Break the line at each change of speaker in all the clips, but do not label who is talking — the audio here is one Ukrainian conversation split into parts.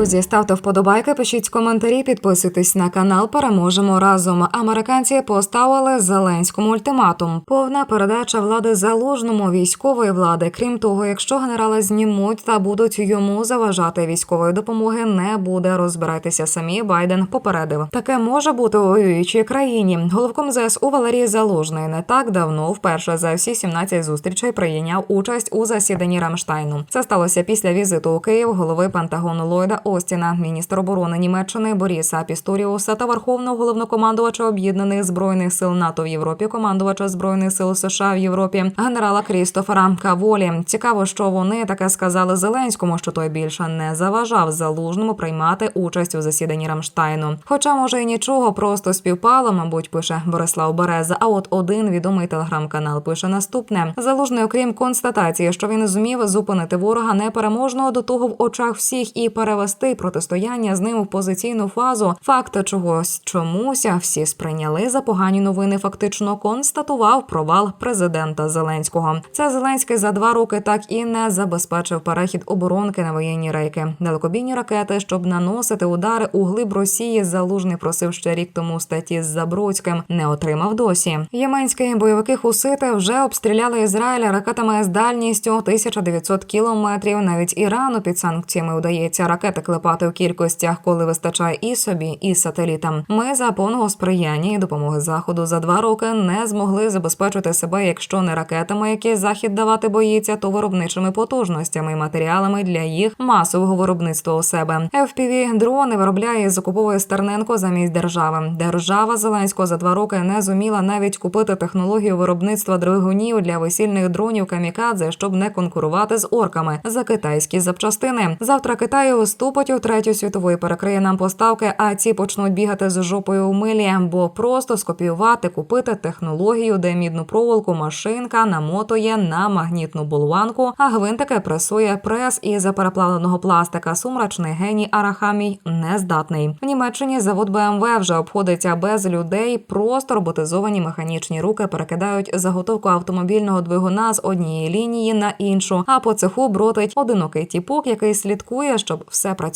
Друзі, ставте вподобайки, пишіть коментарі, підписуйтесь на канал. Переможемо разом. Американці поставили Зеленському ультиматум. Повна передача влади залужному військової влади. Крім того, якщо генерала знімуть та будуть йому заважати військової допомоги, не буде. Розбирайтеся самі. Байден попередив. Таке може бути у воюючій країні. Головком ЗСУ Валерій Залужний не так давно, вперше за всі 17 зустрічей, прийняв участь у засіданні Рамштайну. Це сталося після візиту у Київ голови Пентагону Ллойда Остіна, міністр оборони Німеччини Боріса Пісторіуса та верховного головнокомандувача об'єднаних збройних сил НАТО в Європі, командувача збройних сил США в Європі, генерала Крістофера Каволі. Цікаво, що вони таке сказали Зеленському, що той більше не заважав залужному приймати участь у засіданні Рамштайну. Хоча, може, і нічого просто співпало, мабуть, пише Борислав Береза. А от один відомий телеграм-канал пише наступне: залужний, окрім констатації, що він зумів зупинити ворога непереможного до того в очах всіх і перевести протистояння з ним в позиційну фазу. Факт чогось чомусь всі сприйняли за погані новини. Фактично констатував провал президента Зеленського. Це Зеленський за два роки так і не забезпечив перехід оборонки на воєнні рейки. Далекобійні ракети, щоб наносити удари у глиб Росії, залужний просив ще рік тому статті з Забродським. Не отримав досі. Єменські бойовики хусити вже обстріляли Ізраїль ракетами з дальністю 1900 кілометрів. Навіть Ірану під санкціями удається ракети клепати у кількостях, коли вистачає і собі, і сателітам. Ми за повного сприяння і допомоги заходу за два роки не змогли забезпечити себе, якщо не ракетами, які захід давати боїться, то виробничими потужностями і матеріалами для їх масового виробництва у себе. fpv дрони виробляє і закуповує Стерненко замість держави. Держава Зеленського за два роки не зуміла навіть купити технологію виробництва двигунів для весільних дронів камікадзе, щоб не конкурувати з орками за китайські запчастини. Завтра Китай уступить у третю світову і перекриє нам поставки, а ці почнуть бігати з жопою у милі, бо просто скопіювати, купити технологію, де мідну проволоку машинка намотує на магнітну болванку, а гвинтики пресує прес із переплавленого пластика. Сумрачний геній Арахамій не здатний. В Німеччині завод БМВ вже обходиться без людей. Просто роботизовані механічні руки перекидають заготовку автомобільного двигуна з однієї лінії на іншу. А по цеху бродить одинокий тіпок, який слідкує, щоб все працювало.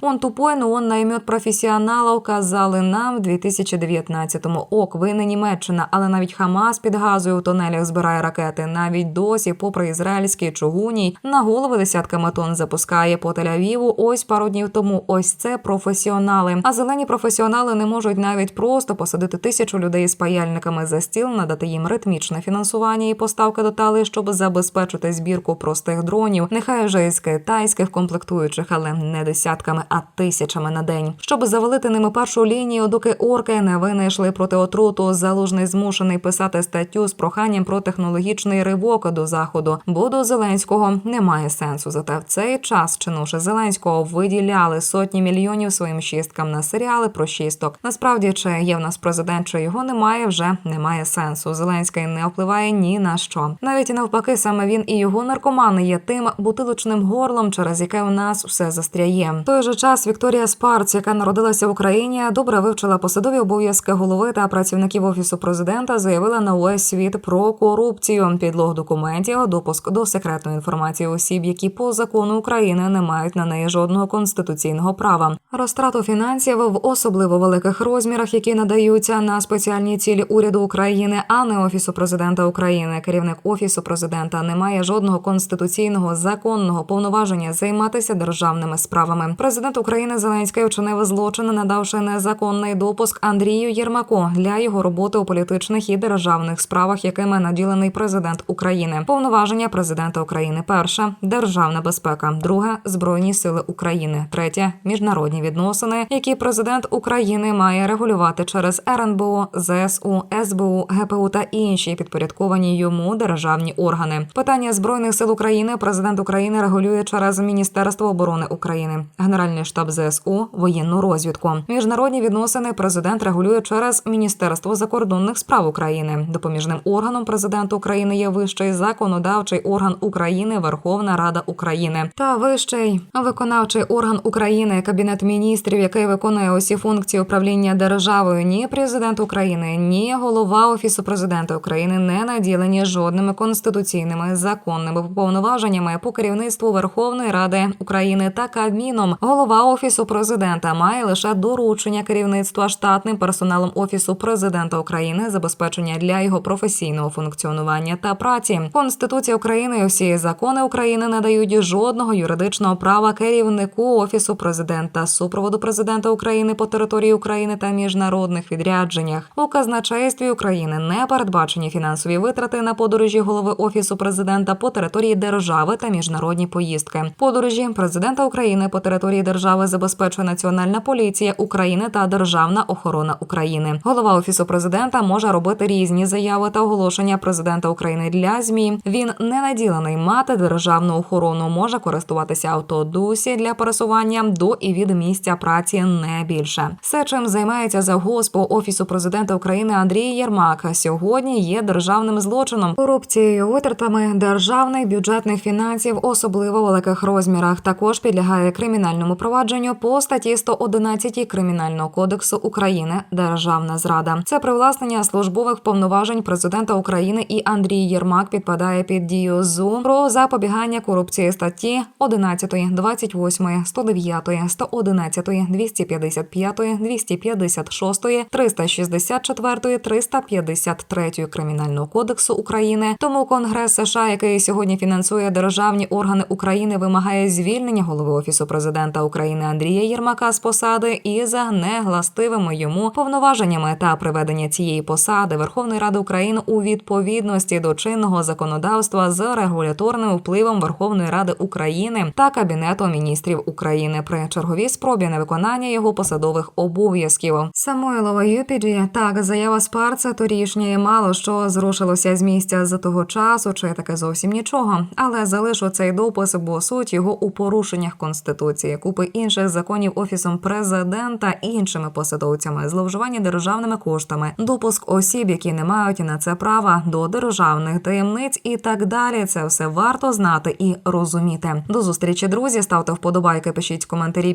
Он тупой, но он наймет професіоналів, казали нам в 2019-му. Ок, ви не Німеччина, але навіть Хамас під газою у тунелях збирає ракети. Навіть досі, попри ізраїльський чугуній, на голови десятками тонн запускає по Тель-Авіву. Ось пару днів тому. Ось це професіонали. А зелені професіонали не можуть навіть просто посадити тисячу людей з паяльниками за стіл, надати їм ритмічне фінансування і поставки деталей, щоб забезпечити збірку простих дронів. Нехай вже із китайських комплектуючих, але не десятками, а тисячами на день. Щоб завалити ними першу лінію, доки орки не винайшли проти отруту, залужний змушений писати статтю з проханням про технологічний ривок до заходу. Бо до Зеленського немає сенсу. Зате в цей час чинуші Зеленського виділяли сотні мільйонів своїм шісткам на серіали про шісток. Насправді, чи є в нас президент, чи його немає, вже немає сенсу. Зеленський не впливає ні на що. Навіть навпаки, саме він і його наркомани є тим бутилочним горлом, через яке в нас все застряє. В той же час Вікторія Спарц, яка народилася в Україні, добре вивчила посадові обов'язки голови та працівників офісу президента, заявила на увесь світ про корупцію, підлог документів, допуск до секретної інформації осіб, які по закону України не мають на неї жодного конституційного права. Розтрату фінансів в особливо великих розмірах, які надаються на спеціальні цілі уряду України, а не офісу президента України. Керівник офісу президента не має жодного конституційного законного повноваження займатися державними справами. Президент України Зеленський вчинив злочин, надавши незаконний допуск Андрію Єрмаку для його роботи у політичних і державних справах, якими наділений президент України. Повноваження президента України: перше державна безпека, друге збройні сили України, третє міжнародні відносини, які президент України має регулювати через РНБО, ЗСУ, СБУ, ГПУ та інші підпорядковані йому державні органи. Питання збройних сил України президент України регулює через Міністерство оборони України, Генеральний штаб ЗСУ, воєнну розвідку. Міжнародні відносини президент регулює через Міністерство закордонних справ України. Допоміжним органом президента України є вищий законодавчий орган України, Верховна Рада України та вищий виконавчий орган України, Кабінет міністрів, який виконує усі функції управління державою. Ні, президент України, ні голова офісу президента України не наділені жодними конституційними законними повноваженнями по керівництву Верховної Ради України та Кабміном. Голова офісу президента має лише доручення керівництва штатним персоналом офісу президента України забезпечення для його професійного функціонування та праці. Конституція України і всі закони України не дають жодного юридичного права керівнику офісу президента, супроводу президента України по території України та міжнародних відрядженнях. У казначействі України не передбачені фінансові витрати на подорожі голови офісу президента по території держави та міжнародні поїздки. Подорожі президента України по території держави забезпечує Національна поліція України та Державна охорона України. Голова офісу президента може робити різні заяви та оголошення президента України для змі. Він не наділений мати державну охорону, може користуватися автодусі для пересування до і від місця праці не більше. Все, чим займається завгосп по офісу президента України Андрій Єрмак, сьогодні є державним злочином, корупцією, витратами державних бюджетних фінансів, особливо великих розмірах. Також підлягає кримінальному провадженню по статті 111 кримінального кодексу України Державна зрада. Це привласнення службових повноважень президента України і Андрій Єрмак підпадає під дію ЗУ про запобігання корупції статті 11, 28, 109, 111, 255, 256, 364, 353 Кримінального кодексу України. Тому Конгрес США, який сьогодні фінансує державні органи України, вимагає звільнення голови офісу президента України Андрія Єрмака з посади і за негластивими йому повноваженнями та приведення цієї посади Верховної Ради України у відповідності до чинного законодавства з регуляторним впливом Верховної Ради України та Кабінету міністрів України при черговій спробі невиконання його посадових обов'язків. Самойлова Юпіджі так заява Спарца торішньої мало що зрушилося з місця з того часу, чи таке зовсім нічого. Але залишу цей допис, бо суть його у порушеннях конституції, купи інших законів офісом президента і іншими посадовцями, зловживання державними коштами, допуск осіб, які не мають на це права, до державних таємниць і так далі. Це все варто знати і розуміти. До зустрічі, друзі. Ставте вподобайки, пишіть коментарі,